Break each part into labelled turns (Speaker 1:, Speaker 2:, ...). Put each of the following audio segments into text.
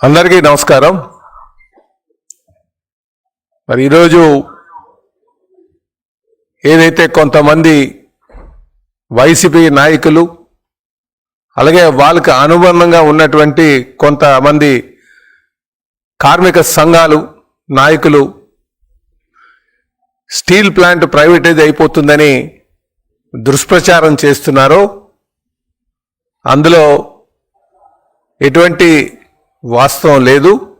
Speaker 1: అందరికీ నమస్కారం. మరి ఈరోజు ఏదైతే కొంతమంది వైసీపీ నాయకులు అలాగే వాళ్ళకి అనుబంధంగా ఉన్నటువంటి కొంతమంది కార్మిక సంఘాలు నాయకులు స్టీల్ ప్లాంట్ ప్రైవేటైజ్ అయిపోతుందని దుష్ప్రచారం చేస్తున్నారో అందులో ఎటువంటి వాస్తవం లేదు.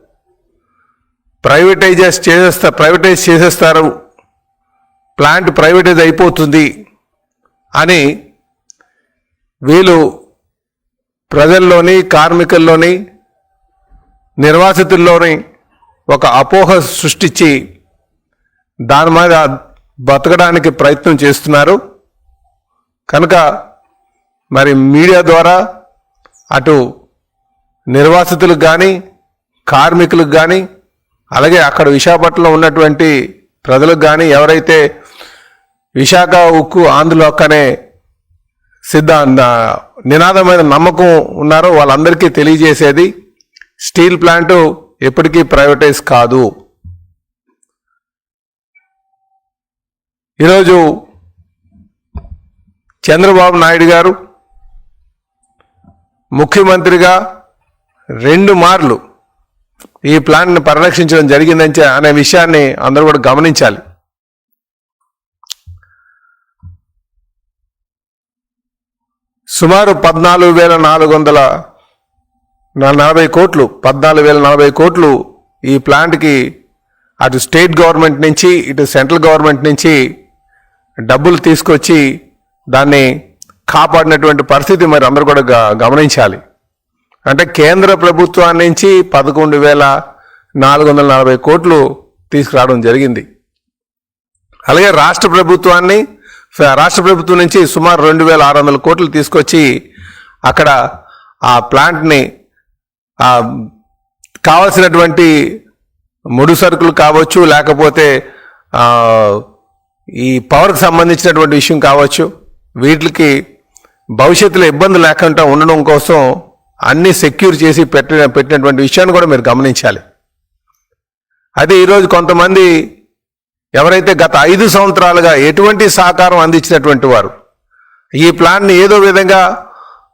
Speaker 1: ప్రైవేటైజేస్ చేసేస్తా ప్రైవేటైజ్ చేసేస్తారు. ప్లాంట్ ప్రైవేటైజ్ అయిపోతుంది అని వీళ్ళు ప్రజల్లోని కార్మికుల్లోని నిర్వాసితుల్లోని ఒక అపోహ సృష్టించి దాని మీద బతకడానికి ప్రయత్నం చేస్తున్నారు. కనుక మరి మీడియా ద్వారా అటు నిర్వాసితులకు కానీ కార్మికులకు కానీ అలాగే అక్కడ విశాఖపట్నంలో ఉన్నటువంటి ప్రజలకు కానీ ఎవరైతే విశాఖ ఉక్కు ఆంధ్రలోక్ అక్కనే సిద్ధ నినాదమైన నమ్మకం ఉన్నారో వాళ్ళందరికీ తెలియజేసేది స్టీల్ ప్లాంటు ఎప్పటికీ ప్రైవేటైజ్ కాదు. ఈరోజు చంద్రబాబు నాయుడు గారు ముఖ్యమంత్రిగా రెండు మార్లు ఈ ప్లాన్ని పరిరక్షించడం జరిగిందని అనే విషయాన్ని అందరూ కూడా గమనించాలి. సుమారు పద్నాలుగు వేల నాలుగు వందల నలభై కోట్లు పద్నాలుగు వేల నలభై కోట్లు ఈ ప్లాంట్కి అటు స్టేట్ గవర్నమెంట్ నుంచి ఇటు సెంట్రల్ గవర్నమెంట్ నుంచి డబ్బులు తీసుకొచ్చి దాన్ని కాపాడినటువంటి పరిస్థితి మరి అందరూ కూడా గమనించాలి. అంటే కేంద్ర ప్రభుత్వం నుంచి పదకొండు వేల నాలుగు వందల నలభై కోట్లు తీసుకురావడం జరిగింది. అలాగే రాష్ట్ర ప్రభుత్వాన్ని రాష్ట్ర ప్రభుత్వం నుంచి సుమారు రెండు వేల ఆరు వందల కోట్లు తీసుకొచ్చి అక్కడ ఆ ప్లాంట్ని కావలసినటువంటి ముడి సరుకులు కావచ్చు లేకపోతే ఈ పవర్కి సంబంధించినటువంటి విషయం కావచ్చు వీటికి భవిష్యత్తులో ఇబ్బంది లేకుండా ఉండడం కోసం అన్ని సెక్యూర్ చేసి పెట్టిన పెట్టినటువంటి విషయాన్ని కూడా మీరు గమనించాలి. అయితే ఈరోజు కొంతమంది ఎవరైతే గత ఐదు సంవత్సరాలుగా ఎటువంటి సహకారం అందించినటువంటి వారు ఈ ప్లాన్ని ఏదో విధంగా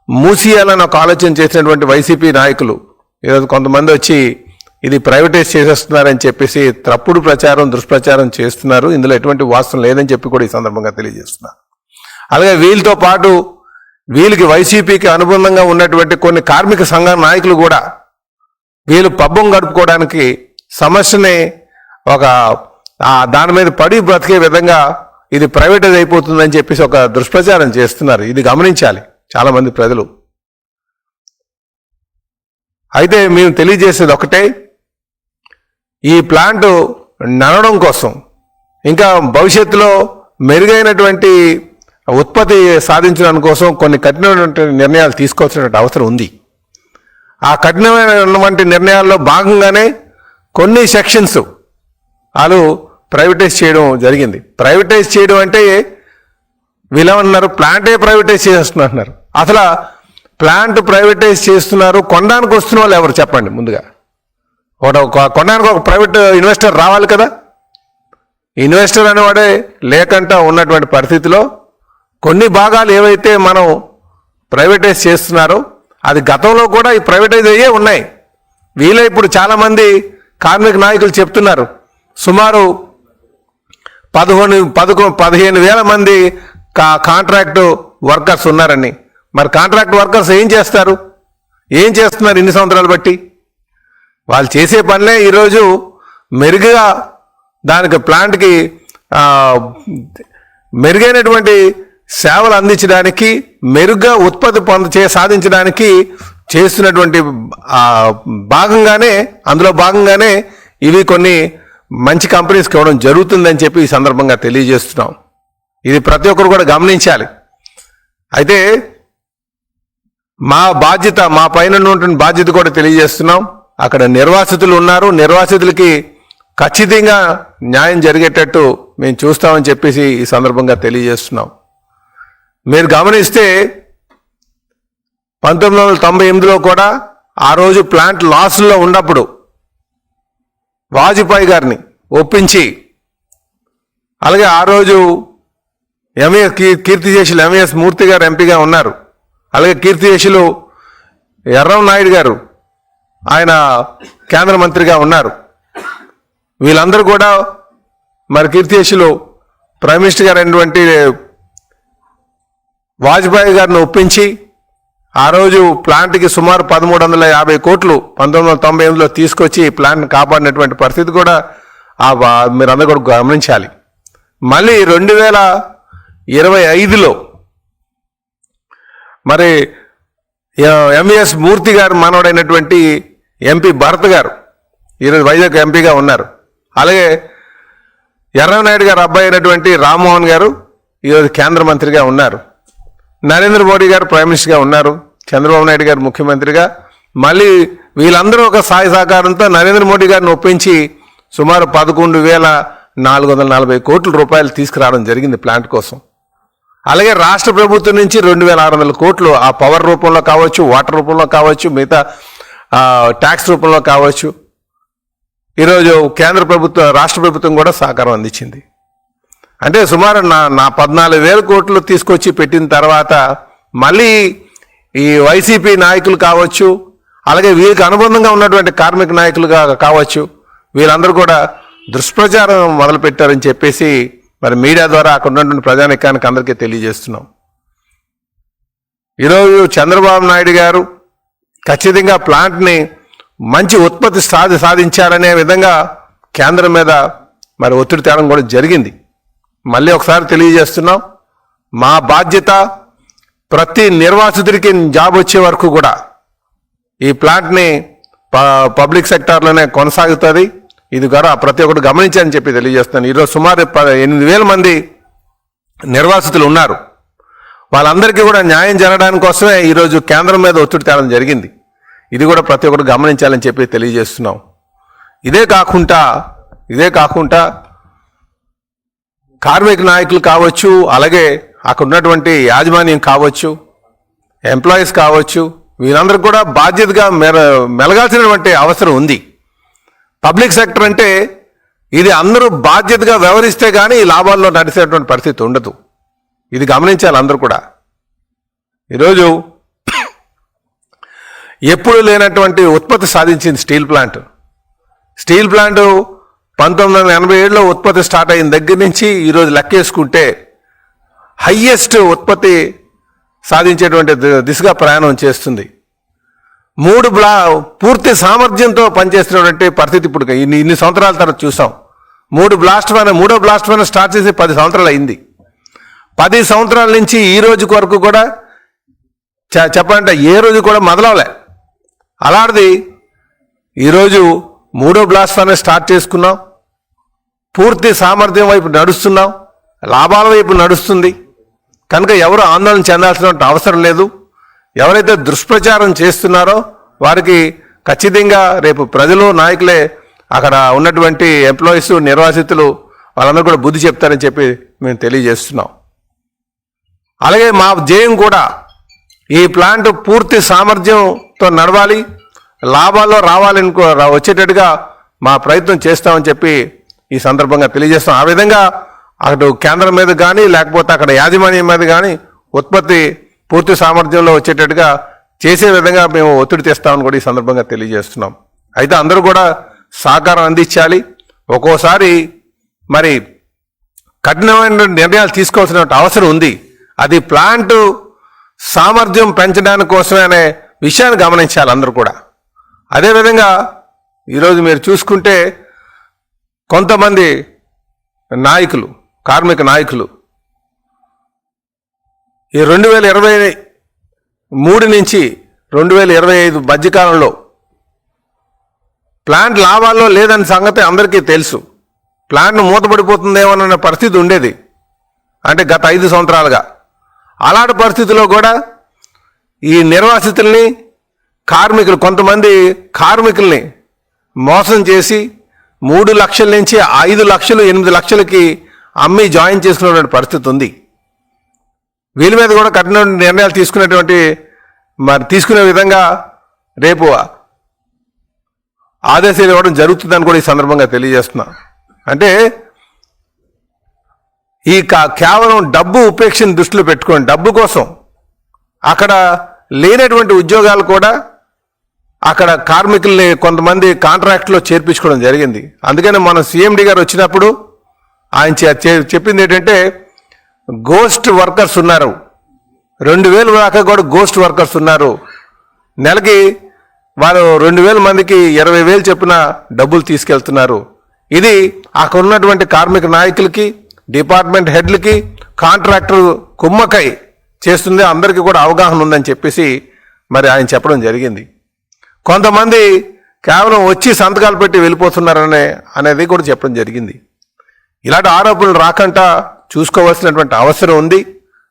Speaker 1: మూసియాలని ఒక ఆలోచన చేసినటువంటి వైసీపీ నాయకులు ఈరోజు కొంతమంది వచ్చి ఇది ప్రైవేటైజ్ చేసేస్తున్నారని చెప్పేసి తప్పుడు ప్రచారం దుష్ప్రచారం చేస్తున్నారు. ఇందులో ఎటువంటి వాస్తవం లేదని చెప్పి కూడా ఈ సందర్భంగా తెలియజేస్తున్నారు అలాగే వీళ్ళతో పాటు వీళ్ళకి వైసీపీకి అనుబంధంగా ఉన్నటువంటి కొన్ని కార్మిక సంఘ నాయకులు కూడా వీళ్ళు పబ్బం గడుపుకోవడానికి సమస్యని ఒక దాని మీద పడి బ్రతికే విధంగా ఇది ప్రైవేటైజ్ అయిపోతుందని చెప్పేసి ఒక దుష్ప్రచారం చేస్తున్నారు. ఇది గమనించాలి చాలామంది ప్రజలు. అయితే మేము తెలియజేసేది ఒకటే ఈ ప్లాంట్ నడవడం కోసం ఇంకా భవిష్యత్తులో మెరుగైనటువంటి ఉత్పత్తి సాధించడం కోసం కొన్ని కఠినమైనటువంటి నిర్ణయాలు తీసుకోవాల్సినటువంటి అవసరం ఉంది. ఆ కఠినమైనటువంటి నిర్ణయాల్లో భాగంగానే కొన్ని సెక్షన్స్ వాళ్ళు ప్రైవేటైజ్ చేయడం జరిగింది. ప్రైవేటైజ్ చేయడం అంటే వీళ్ళేమన్నారు ప్లాంటే ప్రైవేటైజ్ చేస్తున్నారు అసలు ప్లాంట్ ప్రైవేటైజ్ చేస్తున్నారు. కొనడానికి వస్తున్న వాళ్ళు ఎవరు చెప్పండి ముందుగా. ఒకటి ఒక కొనడానికి ఒక ప్రైవేట్ ఇన్వెస్టర్ రావాలి కదా. ఇన్వెస్టర్ అనేవాడే లేకుండా ఉన్నటువంటి పరిస్థితిలో కొన్ని భాగాలు ఏవైతే మనం ప్రైవేటైజ్ చేస్తున్నారో అది గతంలో కూడా ఈ ప్రైవేటైజ్ అయ్యే ఉన్నాయి. వీళ్ళే ఇప్పుడు చాలామంది కార్మిక నాయకులు చెప్తున్నారు సుమారు పదకొండు పదకొ పదిహేను వేల మంది కా కాంట్రాక్ట్ వర్కర్స్ ఉన్నారని. మరి కాంట్రాక్ట్ వర్కర్స్ ఏం చేస్తారు? ఏం చేస్తున్నారు ఇన్ని సంవత్సరాలు బట్టి? వాళ్ళు చేసే పనులే ఈరోజు మెరుగ్గా దానికి ప్లాంట్కి మెరుగైనటువంటి సేవలు అందించడానికి మెరుగ్గా ఉత్పత్తి పొంద చే సాధించడానికి చేస్తున్నటువంటి భాగంగానే అందులో భాగంగానే ఇవి కొన్ని మంచి కంపెనీస్కి ఇవ్వడం జరుగుతుందని చెప్పి ఈ సందర్భంగా తెలియజేస్తున్నాం. ఇది ప్రతి ఒక్కరు కూడా గమనించాలి. అయితే మా బాధ్యత మా పైన ఉన్నటువంటి బాధ్యత కూడా తెలియజేస్తున్నాం. అక్కడ నిర్వాసితులు ఉన్నారు. నిర్వాసితులకి ఖచ్చితంగా న్యాయం జరిగేటట్టు మేము చూస్తామని చెప్పేసి ఈ సందర్భంగా తెలియజేస్తున్నాం. మీరు గమనిస్తే పంతొమ్మిది వందల తొంభై ఎనిమిదిలో కూడా ఆ రోజు ప్లాంట్ లాస్లో ఉన్నప్పుడు వాజ్పేయి గారిని ఒప్పించి అలాగే ఆ రోజు ఎంఏఎస్ కీర్తిశేషులు ఎంఏఎస్ మూర్తి గారు ఎంపీగా ఉన్నారు. అలాగే కీర్తిశేషులు ఎర్రం నాయుడు గారు ఆయన కేంద్ర మంత్రిగా ఉన్నారు. వీళ్ళందరూ కూడా మరి కీర్తిశేషులు ప్రైమ్ మినిస్టర్ గారు అయినటువంటి వాజ్పేయి గారిని ఒప్పించి ఆ రోజు ప్లాంట్కి సుమారు పదమూడు వందల యాభై కోట్లు పంతొమ్మిది వందల తొంభై ఎనిమిదిలో తీసుకొచ్చి ప్లాంట్ని కాపాడినటువంటి పరిస్థితి కూడా ఆ వా- మీరందరూ కూడా గమనించాలి. మళ్ళీ రెండు వేల ఇరవై ఐదులో మరి ఎంవిఎస్ మూర్తి గారు మనవడైనటువంటి ఎంపీ భరత్ గారు ఈరోజు వైజాగ్ ఎంపీగా ఉన్నారు. అలాగే ఎర్రనాయుడు గారు అబ్బాయి అయినటువంటి రామ్మోహన్ గారు ఈరోజు కేంద్ర మంత్రిగా ఉన్నారు. నరేంద్ర మోడీ గారు ప్రైమ్ మినిస్టర్గా ఉన్నారు చంద్రబాబు నాయుడు గారు ముఖ్యమంత్రిగా. మళ్ళీ వీళ్ళందరూ ఒక సాయి సహకారంతో నరేంద్ర మోడీ గారిని ఒప్పించి సుమారు పదకొండు వేల నాలుగు వందల నలభై కోట్ల రూపాయలు తీసుకురావడం జరిగింది ప్లాంట్ కోసం. అలాగే రాష్ట్ర ప్రభుత్వం నుంచి రెండు వేల ఆరు వందల కోట్లు ఆ పవర్ రూపంలో కావచ్చు వాటర్ రూపంలో కావచ్చు మిగతా ట్యాక్స్ రూపంలో కావచ్చు. ఈరోజు కేంద్ర ప్రభుత్వం రాష్ట్ర ప్రభుత్వం కూడా సహకారం అందించింది. అంటే సుమారు నా నా పద్నాలుగు వేల కోట్లు తీసుకొచ్చి పెట్టిన తర్వాత మళ్ళీ ఈ వైసీపీ నాయకులు కావచ్చు అలాగే వీరికి అనుబంధంగా ఉన్నటువంటి కార్మిక నాయకులుగా కావచ్చు వీళ్ళందరూ కూడా దుష్ప్రచారం మొదలుపెట్టారని చెప్పేసి మరి మీడియా ద్వారా అక్కడ ఉన్నటువంటి ప్రజానికానికి అందరికీ తెలియజేస్తున్నాం. ఈరోజు చంద్రబాబు నాయుడు గారు ఖచ్చితంగా ప్లాంట్ని మంచి ఉత్పత్తి సాధి సాధించారనే విధంగా కేంద్రం మీద మరి ఒత్తిడి తేడం కూడా జరిగింది. మళ్ళీ ఒకసారి తెలియజేస్తున్నాం. మా బాధ్యత ప్రతి నిర్వాసితుడికి జాబ్ వచ్చే వరకు కూడా ఈ ప్లాంట్ని ప- పబ్లిక్ సెక్టార్లోనే కొనసాగుతుంది. ఇది కూడా ప్రతి ఒక్కరు గమనించని చెప్పి తెలియజేస్తున్నాను. ఈరోజు సుమారు ఎనిమిది వేల మంది నిర్వాసితులు ఉన్నారు. వాళ్ళందరికీ కూడా న్యాయం జరగడానికి కోసమే ఈరోజు కేంద్రం మీద ఒత్తిడి తేడం జరిగింది. ఇది కూడా ప్రతి ఒక్కరు గమనించాలని చెప్పి తెలియజేస్తున్నాం. ఇదే కాకుండా ఇదే కాకుండా కార్మిక నాయకులు కావచ్చు అలాగే అక్కడ ఉన్నటువంటి యాజమాన్యం కావచ్చు ఎంప్లాయీస్ కావచ్చు వీరందరూ కూడా బాధ్యతగా మెర మెలగాల్సినటువంటి అవసరం ఉంది. పబ్లిక్ సెక్టర్ అంటే ఇది అందరూ బాధ్యతగా వ్యవహరిస్తే కానీ లాభాల్లో నడిచేటువంటి పరిస్థితి ఉండదు. ఇది గమనించాలి అందరూ కూడా. ఈరోజు ఎప్పుడు లేనటువంటి ఉత్పత్తి సాధించింది స్టీల్ ప్లాంట్. స్టీల్ ప్లాంటు పంతొమ్మిది వందల ఎనభై ఏడులో ఉత్పత్తి స్టార్ట్ అయిన దగ్గర నుంచి ఈరోజు లెక్కేసుకుంటే హయ్యెస్ట్ ఉత్పత్తి సాధించేటువంటి దిశగా ప్రయాణం చేస్తుంది. మూడు బ్లా పూర్తి సామర్థ్యంతో పనిచేస్తున్నటువంటి పరిస్థితి ఇప్పుడు ఇన్ని ఇన్ని సంవత్సరాల తర్వాత చూసాం. మూడు బ్లాస్ట్ పైన మూడో బ్లాస్ట్ పైన స్టార్ట్ చేసి పది సంవత్సరాలు అయింది. పది సంవత్సరాల నుంచి ఈ రోజు వరకు కూడా చ- చెప్పాలంటే ఏ రోజు కూడా మొదలవలే. అలాంటిది ఈరోజు మూడో బ్లాస్ట్ ఫర్నెస్ స్టార్ట్ చేసుకున్నాం. పూర్తి సామర్థ్యం వైపు నడుస్తున్నాం లాభాల వైపు నడుస్తుంది. కనుక ఎవరు ఆందోళన చెందాల్సిన అవసరం లేదు. ఎవరైతే దుష్ప్రచారం చేస్తున్నారో వారికి ఖచ్చితంగా రేపు ప్రజలు నాయకులే అక్కడ ఉన్నటువంటి ఎంప్లాయీస్ నిర్వాసితులు వాళ్ళందరూ కూడా బుద్ధి చెప్తారని చెప్పి మేము తెలియజేస్తున్నాం. అలాగే మా జయం కూడా ఈ ప్లాంట్ పూర్తి సామర్థ్యంతో నడవాలి లాభాల్లో రావాలని రా- వచ్చేటట్టుగా మా ప్రయత్నం చేస్తామని చెప్పి ఈ సందర్భంగా తెలియజేస్తాం ఆ విధంగా అటు కేంద్రం మీద కానీ లేకపోతే అక్కడ యాజమాన్యం మీద కానీ ఉత్పత్తి పూర్తి సామర్థ్యంలో వచ్చేటట్టుగా చేసే విధంగా మేము ఒత్తిడి తెస్తామని కూడా ఈ సందర్భంగా తెలియజేస్తున్నాం. అయితే అందరూ కూడా సహకారం అందించాలి. ఒక్కోసారి మరి కఠినమైన నిర్ణయాలు తీసుకోవాల్సిన అవసరం ఉంది. అది ప్లాంట్ సామర్థ్యం పెంచడానికి కోసమే అనే విషయాన్ని గమనించాలి అందరూ కూడా. అదేవిధంగా ఈరోజు మీరు చూసుకుంటే కొంతమంది నాయకులు కార్మిక నాయకులు ఈ రెండు వేల ఇరవై మూడు నుంచి రెండు వేల ఇరవై ఐదు మధ్యకాలంలో ప్లాంట్ లాభాల్లో లేదని సంగతి అందరికీ తెలుసు. ప్లాంట్ మూతపడిపోతుందేమోనన్న పరిస్థితి ఉండేది. అంటే గత ఐదు సంవత్సరాలుగా. అలాంటి పరిస్థితిలో కూడా ఈ నిర్వాసితుల్ని కార్మికులు కొంతమంది కార్మికుల్ని మోసం చేసి మూడు లక్షల నుంచి ఐదు లక్షలు ఎనిమిది లక్షలకి అమ్మి జాయిన్ చేసుకున్నటువంటి పరిస్థితి ఉంది. వీళ్ళ మీద కూడా కఠిన నిర్ణయాలు తీసుకునేటువంటి మరి తీసుకునే విధంగా రేపు ఆదేశాలు ఇవ్వడం జరుగుతుందని కూడా ఈ సందర్భంగా తెలియజేస్తున్నా. అంటే ఈ కేవలం డబ్బు ఉపేక్షను దృష్టిలో పెట్టుకొని డబ్బు కోసం అక్కడ లేనటువంటి ఉద్యోగాలు కూడా అక్కడ కార్మికుల్ని కొంతమంది కాంట్రాక్ట్లో చేర్పించుకోవడం జరిగింది. అందుకని మన సీఎండి గారు వచ్చినప్పుడు ఆయన చెప్పింది ఏంటంటే గోస్ట్ వర్కర్స్ ఉన్నారు. రెండు వేలు దాకా కూడా గోస్ట్ వర్కర్స్ ఉన్నారు. నెలకి వారు రెండు వేల మందికి ఇరవై వేలు చెప్పిన డబ్బులు తీసుకెళ్తున్నారు. ఇది అక్కడ ఉన్నటువంటి కార్మిక నాయకులకి డిపార్ట్మెంట్ హెడ్లకి కాంట్రాక్టర్ కుమ్మకై చేస్తుంది. అందరికీ కూడా అవగాహన ఉందని చెప్పేసి మరి ఆయన చెప్పడం జరిగింది. కొంతమంది కేవలం వచ్చి సంతకాలు పెట్టి వెళ్ళిపోతున్నారనే అనేది కూడా చెప్పడం జరిగింది. ఇలాంటి ఆరోపణలు రాకుండా చూసుకోవాల్సినటువంటి అవసరం ఉంది.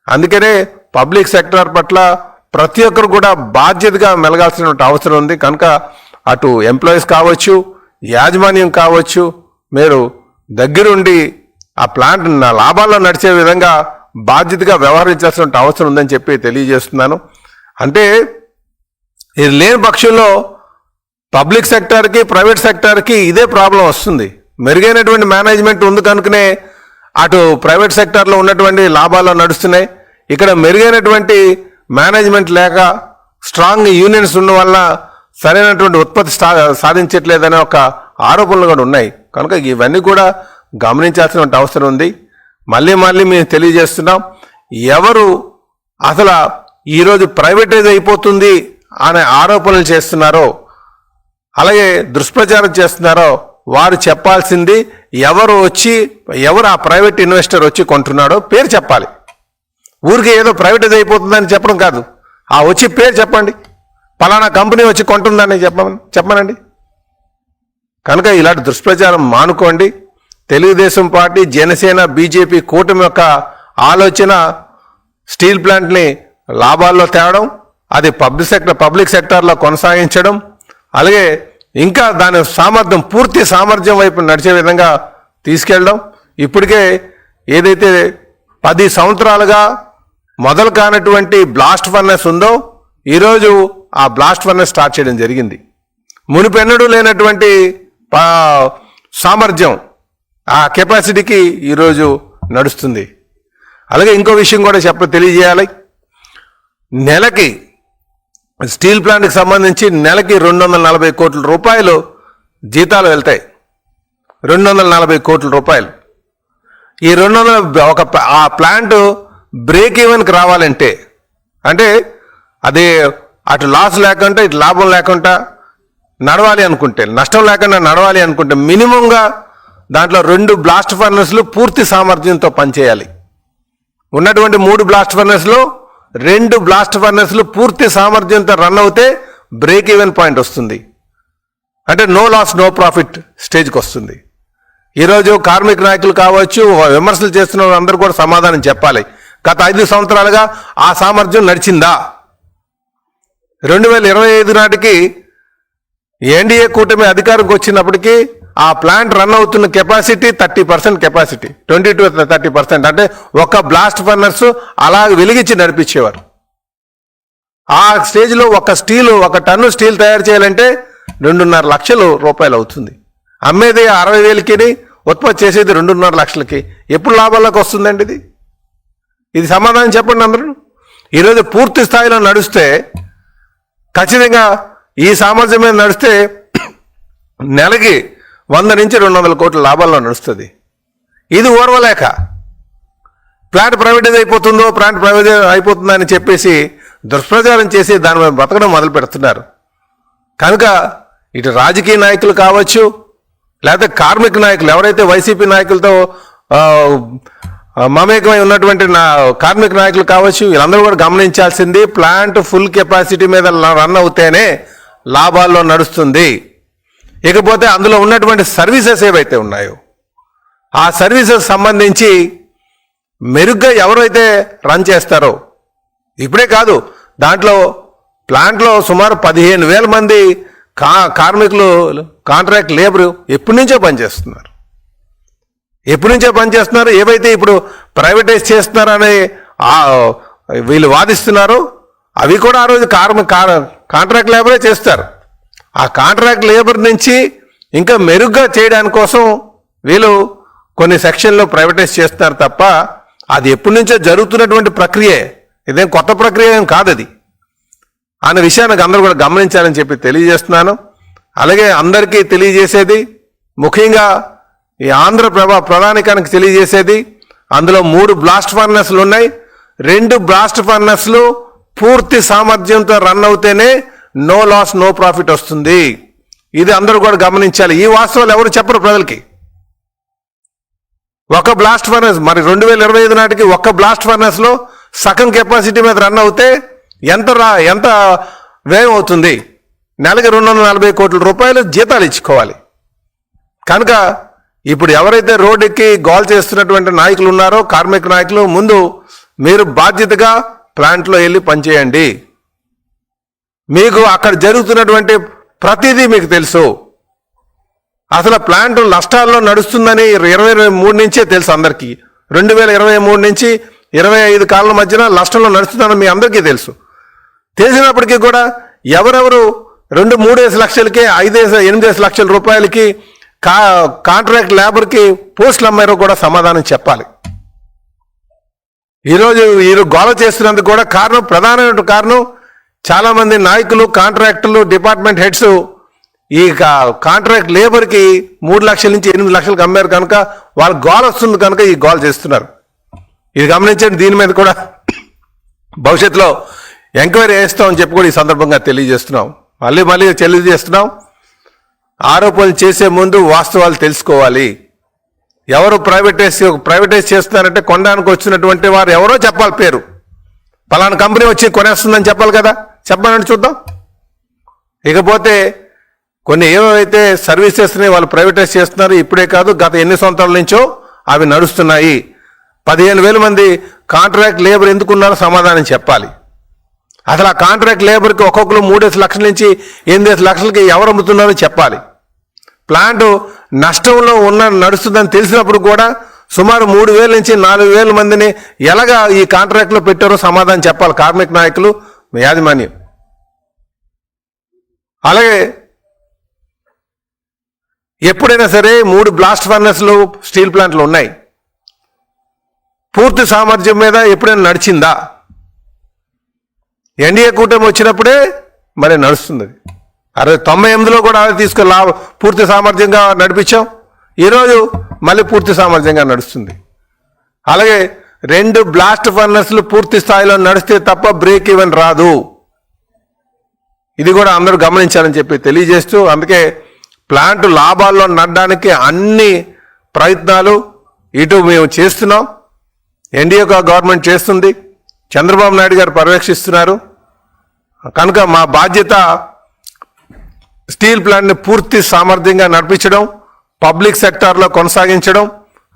Speaker 1: అందుకనే పబ్లిక్ సెక్టర్ పట్ల ప్రతి ఒక్కరు కూడా బాధ్యతగా మెలగాల్సినటువంటి అవసరం ఉంది. కనుక అటు ఎంప్లాయీస్ కావచ్చు యాజమాన్యం కావచ్చు మీరు దగ్గరుండి ఆ ప్లాంట్ నా లాభాల్లో నడిచే విధంగా బాధ్యతగా వ్యవహరించాల్సిన అవసరం ఉందని చెప్పి తెలియజేస్తున్నాను. అంటే ఇది లేని పక్షంలో పబ్లిక్ సెక్టార్కి ప్రైవేట్ సెక్టార్కి ఇదే ప్రాబ్లం వస్తుంది. మెరుగైనటువంటి మేనేజ్మెంట్ ఉంది కనుకనే అటు ప్రైవేట్ సెక్టార్లో ఉన్నటువంటి లాభాలు నడుస్తున్నాయి. ఇక్కడ మెరుగైనటువంటి మేనేజ్మెంట్ లేక స్ట్రాంగ్ యూనియన్స్ ఉన్న వల్ల సరైనటువంటి ఉత్పత్తి సా- సాధించట్లేదనే ఒక ఆరోపణలు కూడా ఉన్నాయి. కనుక ఇవన్నీ కూడా గమనించాల్సిన అవసరం ఉంది. మళ్ళీ మళ్ళీ మేము తెలియజేస్తున్నాం ఎవరు అసలు ఈరోజు ప్రైవేటైజ్ అయిపోతుంది అనే ఆరోపణలు చేస్తున్నారో అలాగే దుష్ప్రచారం చేస్తున్నారో వారు చెప్పాల్సింది ఎవరు వచ్చి ఎవరు ఆ ప్రైవేట్ ఇన్వెస్టర్ వచ్చి కొంటున్నాడో పేరు చెప్పాలి. ఊరికి ఏదో ప్రైవేటైజ్ అయిపోతుందని చెప్పడం కాదు. ఆ వచ్చి పేరు చెప్పండి. పలానా కంపెనీ వచ్చి కొంటుందని చెప్పమని చెప్పమనండి. కనుక ఇలాంటి దుష్ప్రచారం మానుకోండి. తెలుగుదేశం పార్టీ జనసేన బీజేపీ కూటమి యొక్క ఆలోచన స్టీల్ ప్లాంట్ని లాభాల్లో తేవడం అది పబ్లిక్ సెక్టర్ పబ్లిక్ సెక్టార్లో కొనసాగించడం అలాగే ఇంకా దాని సామర్థ్యం పూర్తి సామర్థ్యం వైపు నడిచే విధంగా తీసుకెళ్ళడం. ఇప్పటికే ఏదైతే పది సంవత్సరాలుగా మొదలు కానటువంటి బ్లాస్ట్ ఫర్నెస్ ఉందో ఈరోజు ఆ బ్లాస్ట్ ఫర్నెస్ స్టార్ట్ చేయడం జరిగింది. మునిపెన్నడూ లేనటువంటి సామర్థ్యం ఆ కెపాసిటీకి ఈరోజు నడుస్తుంది. అలాగే ఇంకో విషయం కూడా చెప్ప తెలియజేయాలి. నెలకి స్టీల్ ప్లాంట్కి సంబంధించి నెలకి రెండు వందల నలభై కోట్ల రూపాయలు జీతాలు వెళ్తాయి. రెండు వందల నలభై కోట్ల రూపాయలు. ఈ రెండు వందల ఒక ఆ ప్లాంట్ బ్రేక్ ఈవెన్కి రావాలంటే అంటే అది అటు లాస్ లేకుండా ఇటు లాభం లేకుండా నడవాలి అనుకుంటే నష్టం లేకుండా నడవాలి అనుకుంటే మినిమంగా దాంట్లో రెండు బ్లాస్ట్ ఫర్నర్స్లు పూర్తి సామర్థ్యంతో పనిచేయాలి. ఉన్నటువంటి మూడు బ్లాస్ట్ ఫర్నర్స్లో రెండు బ్లాస్ట్ ఫర్నెస్లు పూర్తి సామర్థ్యంతో రన్ అవుతే బ్రేక్ ఈవెన్ పాయింట్ వస్తుంది. అంటే నో లాస్ నో ప్రాఫిట్ స్టేజ్కి వస్తుంది. ఈరోజు కార్మిక నాయకులు కావచ్చు విమర్శలు చేస్తున్న వాళ్ళందరూ కూడా సమాధానం చెప్పాలి. గత ఐదు సంవత్సరాలుగా ఆ సామర్థ్యం నడిచిందా? రెండు వేల ఇరవై ఐదు నాటికి ఎన్డీఏ కూటమి అధికారంకి వచ్చినప్పటికీ ఆ ప్లాంట్ రన్ అవుతున్న capacity thirty percent capacity. Twenty to thirty percent. అంటే ఒక బ్లాస్ట్ ఫర్నర్స్ అలా వెలిగించి నడిపించేవారు. ఆ స్టేజ్లో ఒక స్టీల్ ఒక టన్ను స్టీల్ తయారు చేయాలంటే రెండున్నర లక్షలు రూపాయలు అవుతుంది. అమ్మేది అరవై వేలకి ఉత్పత్తి చేసేది రెండున్నర లక్షలకి. ఎప్పుడు లాభాల్లోకి వస్తుందండి ఇది? ఇది సమాధానం చెప్పండి అందరూ. ఈరోజు పూర్తి స్థాయిలో నడిస్తే ఖచ్చితంగా ఈ సామర్థ్యం మీద నడిస్తే నెలకి వంద నుంచి రెండు వందల కోట్ల లాభాల్లో నడుస్తుంది. ఇది ఓర్వలేక. ప్లాంట్ ప్రైవేటైజ్ అయిపోతుందో ప్లాంట్ ప్రైవేటైజ్ అయిపోతుందని చెప్పేసి దుష్ప్రచారం చేసి దాని మీద మొదలు పెడుతున్నారు. కనుక ఇటు రాజకీయ నాయకులు కావచ్చు లేకపోతే కార్మిక నాయకులు ఎవరైతే వైసీపీ నాయకులతో మమేకమై ఉన్నటువంటి నా కార్మిక నాయకులు కావచ్చు వీళ్ళందరూ కూడా గమనించాల్సింది ప్లాంట్ ఫుల్ కెపాసిటీ మీద రన్ అవుతేనే లాభాల్లో నడుస్తుంది. ఇకపోతే అందులో ఉన్నటువంటి సర్వీసెస్ ఏవైతే ఉన్నాయో ఆ సర్వీసెస్ సంబంధించి మెరుగ్గా ఎవరైతే రన్ చేస్తారో ఇప్పుడే కాదు దాంట్లో ప్లాంట్లో సుమారు పదిహేను వేల మంది కా కార్మికులు కాంట్రాక్ట్ లేబర్ ఎప్పటి నుంచో పనిచేస్తున్నారు. ఎప్పటి నుంచో పనిచేస్తున్నారు ఏవైతే ఇప్పుడు ప్రైవేటైజ్ చేస్తున్నారని వీళ్ళు వాదిస్తున్నారో అవి కూడా ఆ రోజు కార్మిక కాంట్రాక్ట్ లేబరే చేస్తారు. ఆ కాంట్రాక్ట్ లేబర్ నుంచి ఇంకా మెరుగ్గా చేయడానికి కోసం వీళ్ళు కొన్ని సెక్షన్లు ప్రైవేటైజ్ చేస్తున్నారు తప్ప అది ఎప్పటి నుంచో జరుగుతున్నటువంటి ప్రక్రియే. ఇదేం కొత్త ప్రక్రియ ఏం కాదు అది. అనే విషయాన్ని అందరూ కూడా గమనించాలని చెప్పి తెలియజేస్తున్నాను. అలాగే అందరికీ తెలియజేసేది ముఖ్యంగా ఈ ఆంధ్రప్రభ ప్రధానికానికి తెలియజేసేది అందులో మూడు బ్లాస్ట్ ఫర్నెస్లు ఉన్నాయి రెండు బ్లాస్ట్ ఫర్నెస్లు పూర్తి సామర్థ్యంతో రన్ అవుతేనే నో లాస్ నో ప్రాఫిట్ వస్తుంది. ఇది అందరూ కూడా గమనించాలి. ఈ వాస్తవాలు ఎవరు చెప్పరు ప్రజలకి. ఒక బ్లాస్ట్ ఫర్నెస్ మరి రెండు వేల ఇరవై ఐదు నాటికి ఒక్క బ్లాస్ట్ ఫర్నెస్లో సగం కెపాసిటీ మీద రన్ అవుతే ఎంత రా ఎంత వ్యయం అవుతుంది? నెలకి రెండు వందల నలభై కోట్ల రూపాయలు జీతాలు ఇచ్చుకోవాలి. కనుక ఇప్పుడు ఎవరైతే రోడ్డుకి గోల్ చేస్తున్నటువంటి నాయకులు ఉన్నారో కార్మిక నాయకులు ముందు మీరు బాధ్యతగా ప్లాంట్లో వెళ్ళి పనిచేయండి. మీకు అక్కడ జరుగుతున్నటువంటి ప్రతిదీ మీకు తెలుసు. అసలు ప్లాంట్ నష్టాల్లో నడుస్తుందని ఇరవై ఇరవై మూడు నుంచే తెలుసు అందరికీ. రెండు వేల ఇరవై మూడు నుంచి ఇరవై ఐదు కాలం మధ్యన నష్టంలో నడుస్తుందని మీ అందరికీ తెలుసు. తెలిసినప్పటికీ కూడా ఎవరెవరు రెండు మూడేసి లక్షలకి ఐదేసి ఎనిమిదేసి లక్షల రూపాయలకి కా కాంట్రాక్ట్ లేబర్కి పోస్టులు అమ్మారో కూడా సమాధానం చెప్పాలి. ఈరోజు వీరు గోల చేస్తున్నందుకు కూడా కారణం ప్రధానమైన కారణం చాలామంది నాయకులు కాంట్రాక్టర్లు డిపార్ట్మెంట్ హెడ్స్ ఈ కాంట్రాక్ట్ లేబర్కి మూడు లక్షల నుంచి ఎనిమిది లక్షలకు అమ్మారు కనుక వాళ్ళ గోల్ వస్తుంది కనుక ఈ గోల్ చేస్తున్నారు. ఇది గమనించండి దీని మీద కూడా భవిష్యత్తులో ఎంక్వైరీ చేస్తామని చెప్పి కూడా ఈ సందర్భంగా తెలియజేస్తున్నాం. మళ్ళీ మళ్ళీ తెలియజేస్తున్నాం ఆరోపణలు చేసే ముందు వాస్తవాలు తెలుసుకోవాలి. ఎవరు ప్రైవేటైజ్ ప్రైవేటైజ్ చేస్తున్నారంటే కొనడానికి వచ్చినటువంటి వారు ఎవరో చెప్పాలి పేరు. పలానా కంపెనీ వచ్చి కొనేస్తుందని చెప్పాలి కదా. చెప్పాలని చూద్దాం. ఇకపోతే కొన్ని ఏవైతే సర్వీసెస్ని వాళ్ళు ప్రైవేటైజ్ చేస్తున్నారు ఇప్పుడే కాదు గత ఎన్ని సంవత్సరాల నుంచో అవి నడుస్తున్నాయి. పదిహేను వేల మంది కాంట్రాక్ట్ లేబర్ ఎందుకున్నారో సమాధానం చెప్పాలి. అసలు ఆ కాంట్రాక్ట్ లేబర్కి ఒక్కొక్కరు మూడేసి లక్షల నుంచి ఎనిమిదేసి లక్షలకి ఎవరు అమ్ముతున్నారో చెప్పాలి. ప్లాంట్ నష్టంలో ఉన్న నడుస్తుందని తెలిసినప్పుడు కూడా సుమారు మూడు వేల నుంచి నాలుగు వేల మందిని ఎలాగా ఈ కాంట్రాక్ట్లో పెట్టారో సమాధానం చెప్పాలి కార్మిక నాయకులు. యాజమాన్యం. అలాగే ఎప్పుడైనా సరే మూడు బ్లాస్ట్ ఫర్నెస్లు స్టీల్ ప్లాంట్లు ఉన్నాయి. పూర్తి సామర్థ్యం మీద ఎప్పుడైనా నడిచిందా? ఎన్డీఏ కూటమి వచ్చినప్పుడే మరి నడుస్తుంది. అరవై తొంభై ఎనిమిదిలో కూడా తీసుకుని లాభ పూర్తి సామర్థ్యంగా నడిపించాం. ఈరోజు మళ్ళీ పూర్తి సామర్థ్యంగా నడుస్తుంది. అలాగే రెండు బ్లాస్ట్ ఫర్నర్స్లు పూర్తి స్థాయిలో నడిస్తే తప్ప బ్రేక్ ఈవెన్ రాదు. ఇది కూడా అందరూ గమనించాలని చెప్పి తెలియజేస్తూ అందుకే ప్లాంట్ లాభాల్లో నడడానికి అన్ని ప్రయత్నాలు ఇటు మేము చేస్తున్నాం. ఎన్డీఏ గవర్నమెంట్ చేస్తుంది. చంద్రబాబు నాయుడు గారు పర్యవేక్షిస్తున్నారు. కనుక మా బాధ్యత స్టీల్ ప్లాంట్ని పూర్తి సామర్థ్యంగా నడిపించడం పబ్లిక్ సెక్టార్లో కొనసాగించడం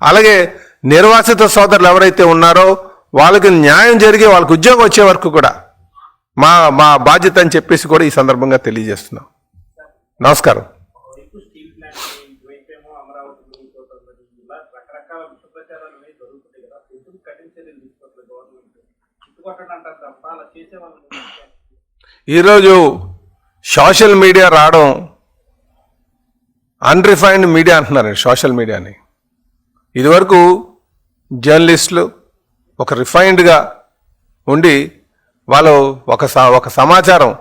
Speaker 1: అలాగే నిర్వాసిత సోదరులు ఎవరైతే ఉన్నారో వాళ్ళకి న్యాయం జరిగి వాళ్ళకి ఉద్యోగం వచ్చే వరకు కూడా మా మా బాధ్యత అని చెప్పేసి కూడా ఈ సందర్భంగా తెలియజేస్తున్నాం. నమస్కారం. ఈరోజు సోషల్ మీడియా రావడం అన్రిఫైన్డ్ మీడియా అంటున్నారు సోషల్ మీడియాని. ఇదివరకు జర్నలిస్టులు ఒక రిఫైన్డ్గా ఉండి వాళ్ళు ఒక ఒక సమాచారం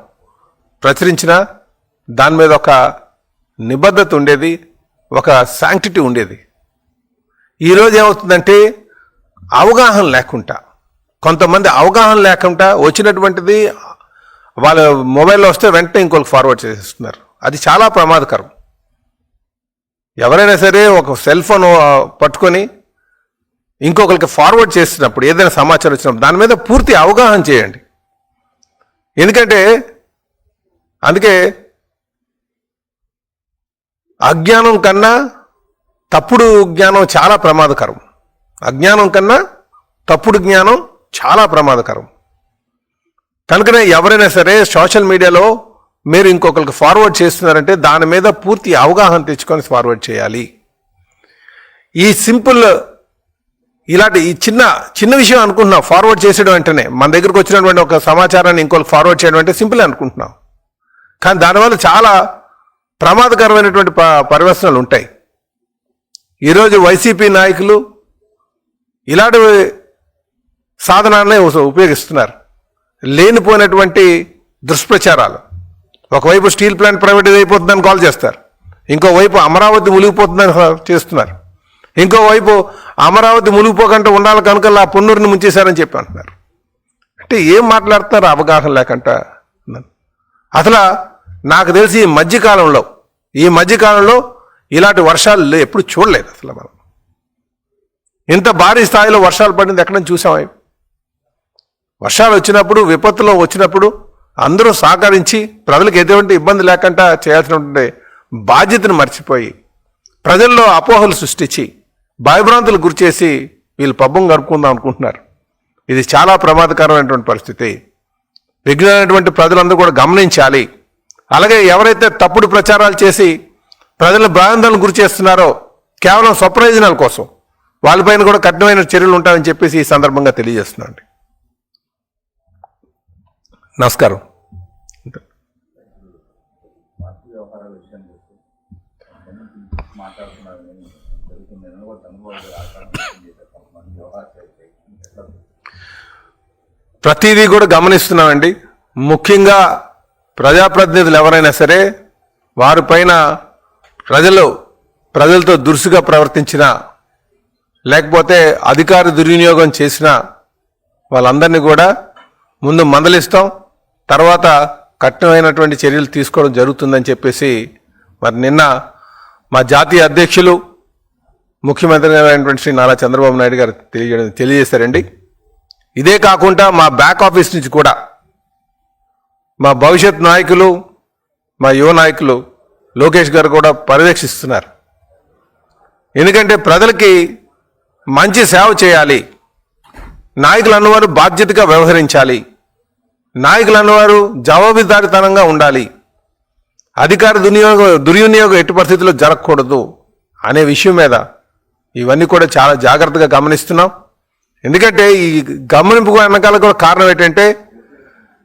Speaker 1: ప్రచురించిన దాని మీద ఒక నిబద్ధత ఉండేది ఒక శాంక్టిటీ ఉండేది. ఈరోజు ఏమవుతుందంటే అవగాహన లేకుండా కొంతమంది అవగాహన లేకుండా వచ్చినటువంటిది వాళ్ళ మొబైల్లో వస్తే వెంటనే ఇంకొకరికి ఫార్వర్డ్ చేసేస్తున్నారు. అది చాలా ప్రమాదకరం. ఎవరైనా సరే ఒక సెల్ ఫోన్ పట్టుకొని ఇంకొకరికి ఫార్వర్డ్ చేస్తున్నప్పుడు ఏదైనా సమాచారం వచ్చినప్పుడు దాని మీద పూర్తి అవగాహన చేయండి. ఎందుకంటే అందుకే అజ్ఞానం కన్నా తప్పుడు జ్ఞానం చాలా ప్రమాదకరం. అజ్ఞానం కన్నా తప్పుడు జ్ఞానం చాలా ప్రమాదకరం. కనుకనే ఎవరైనా సరే సోషల్ మీడియాలో మీరు ఇంకొకరికి ఫార్వర్డ్ చేస్తున్నారంటే దాని మీద పూర్తి అవగాహన తెచ్చుకొని ఫార్వర్డ్ చేయాలి. ఈ సింపుల్ ఇలాంటి ఈ చిన్న చిన్న విషయం అనుకుంటున్నాం. ఫార్వర్డ్ చేసేయడం వెంటనే మన దగ్గరకు వచ్చినటువంటి ఒక సమాచారాన్ని ఇంకోటి ఫార్వర్డ్ చేయడం అంటే సింపుల్ అనుకుంటున్నాం. కానీ దానివల్ల చాలా ప్రమాదకరమైనటువంటి ప- పరివర్తనలు ఉంటాయి. ఈరోజు వైసీపీ నాయకులు ఇలాంటి సాధనాలనే ఉపయోగిస్తున్నారు. లేనిపోయినటువంటి దుష్ప్రచారాలు. ఒకవైపు స్టీల్ ప్లాంట్ ప్రైవేటైజ్ అయిపోతుందని కాల్ చేస్తారు. ఇంకోవైపు అమరావతి మునిగిపోతుందని చేస్తున్నారు. ఇంకోవైపు అమరావతి మునిగిపోకుండా ఉండాలి కనుక ఆ పొన్నూరుని ముంచేశారని చెప్పి అంటున్నారు. అంటే ఏం మాట్లాడుతున్నారు? అవగాహన లేకంట. అసలు నాకు తెలిసి ఈ మధ్యకాలంలో ఈ మధ్యకాలంలో ఇలాంటి వర్షాలు లే- ఎప్పుడు చూడలేదు అసలు మనం. ఇంత భారీ స్థాయిలో వర్షాలు పడింది ఎక్కడ చూసాం వర్షాలు వచ్చినప్పుడు విపత్తులో వచ్చినప్పుడు అందరూ సహకరించి ప్రజలకు ఎటువంటి ఇబ్బంది లేకుండా చేయాల్సినటువంటి బాధ్యతను మర్చిపోయి ప్రజల్లో అపోహలు సృష్టించి భయభ్రాంతులు గురిచేసి వీళ్ళు పబ్బం గడుపుకుందాం అనుకుంటున్నారు. ఇది చాలా ప్రమాదకరమైనటువంటి పరిస్థితి. విఘ్నమైనటువంటి ప్రజలందరూ కూడా గమనించాలి. అలాగే ఎవరైతే తప్పుడు ప్రచారాలు చేసి ప్రజల భయాందోళన గురి చేస్తున్నారో కేవలం స్వప్రయోజనాల కోసం వాళ్ళపైన కూడా కఠినమైన చర్యలు ఉంటాయని చెప్పేసి ఈ సందర్భంగా తెలియజేస్తున్నాను నమస్కారం
Speaker 2: పార్టీ వ్యవహారాల విషయానికి వస్తే కొంతమంది మాట్లాడుతున్నారు కానీ జరుగుతుంది నేను కూడా చంద్రబాబు గారు ఆకారం వ్యక్తం చేశారు కొంతమంది వ్యవహార చేస్తే ఎట్లా
Speaker 1: ప్రతిదీ కూడా గమనిస్తున్నామండి. ముఖ్యంగా ప్రజాప్రతినిధులు ఎవరైనా సరే వారిపైన ప్రజలు ప్రజలతో దురుసుగా ప్రవర్తించిన లేకపోతే అధికార దుర్వినియోగం చేసిన వాళ్ళందరినీ కూడా ముందు మందలిస్తాం. తర్వాత కఠినమైనటువంటి చర్యలు తీసుకోవడం జరుగుతుందని చెప్పేసి మరి నిన్న మా జాతీయ అధ్యక్షులు ముఖ్యమంత్రి అయినటువంటి శ్రీ నారా చంద్రబాబు నాయుడు గారు తెలియజేయడం తెలియజేశారండి. ఇదే కాకుండా మా బ్యాక్ ఆఫీస్ నుంచి కూడా మా భవిష్యత్ నాయకులు మా యువ నాయకులు లోకేష్ గారు కూడా పర్యవేక్షిస్తున్నారు ఎందుకంటే ప్రజలకి మంచి సేవ చేయాలి. నాయకులు అన్నవారు బాధ్యతగా వ్యవహరించాలి. నాయకులు అన్నవారు జవాబుదారితనంగా ఉండాలి. అధికార దుర్వినియోగం దుర్వినియోగం ఎట్టి పరిస్థితుల్లో జరగకూడదు అనే విషయం మీద ఇవన్నీ కూడా చాలా జాగ్రత్తగా గమనిస్తున్నాం. ఎందుకంటే ఈ గమనింపు వెనకాల కూడా కారణం ఏంటంటే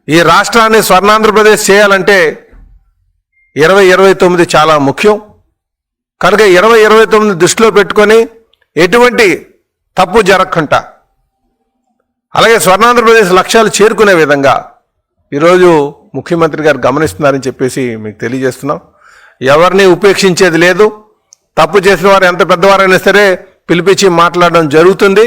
Speaker 1: ఈ రాష్ట్రాన్ని స్వర్ణాంధ్రప్రదేశ్ చేయాలంటే ఇరవై ఇరవై తొమ్మిది చాలా ముఖ్యం. కనుక ఇరవై ఇరవై తొమ్మిది దృష్టిలో పెట్టుకొని ఎటువంటి తప్పు జరగకుండా అలాగే స్వర్ణాంధ్రప్రదేశ్ లక్ష్యాలు చేరుకునే విధంగా ఈరోజు ముఖ్యమంత్రి గారు గమనిస్తున్నారని చెప్పేసి మీకు తెలియజేస్తున్నాం. ఎవరిని ఉపేక్షించేది లేదు. తప్పు చేసిన వారు ఎంత పెద్దవారైనా సరే పిలిపించి మాట్లాడడం జరుగుతుంది.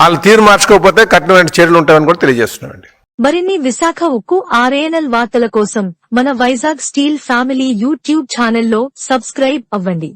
Speaker 1: వాళ్ళు తీరు మార్చుకోకపోతే కఠినమైన చర్యలు ఉంటాయని కూడా తెలియజేస్తున్నామండి.
Speaker 3: మరిన్ని విశాఖ ఉక్కు ఆర్ఏఎన్ఎల్ వార్తల కోసం మన వైజాగ్ స్టీల్ ఫ్యామిలీ యూట్యూబ్ ఛానల్లో సబ్స్క్రైబ్ అవ్వండి.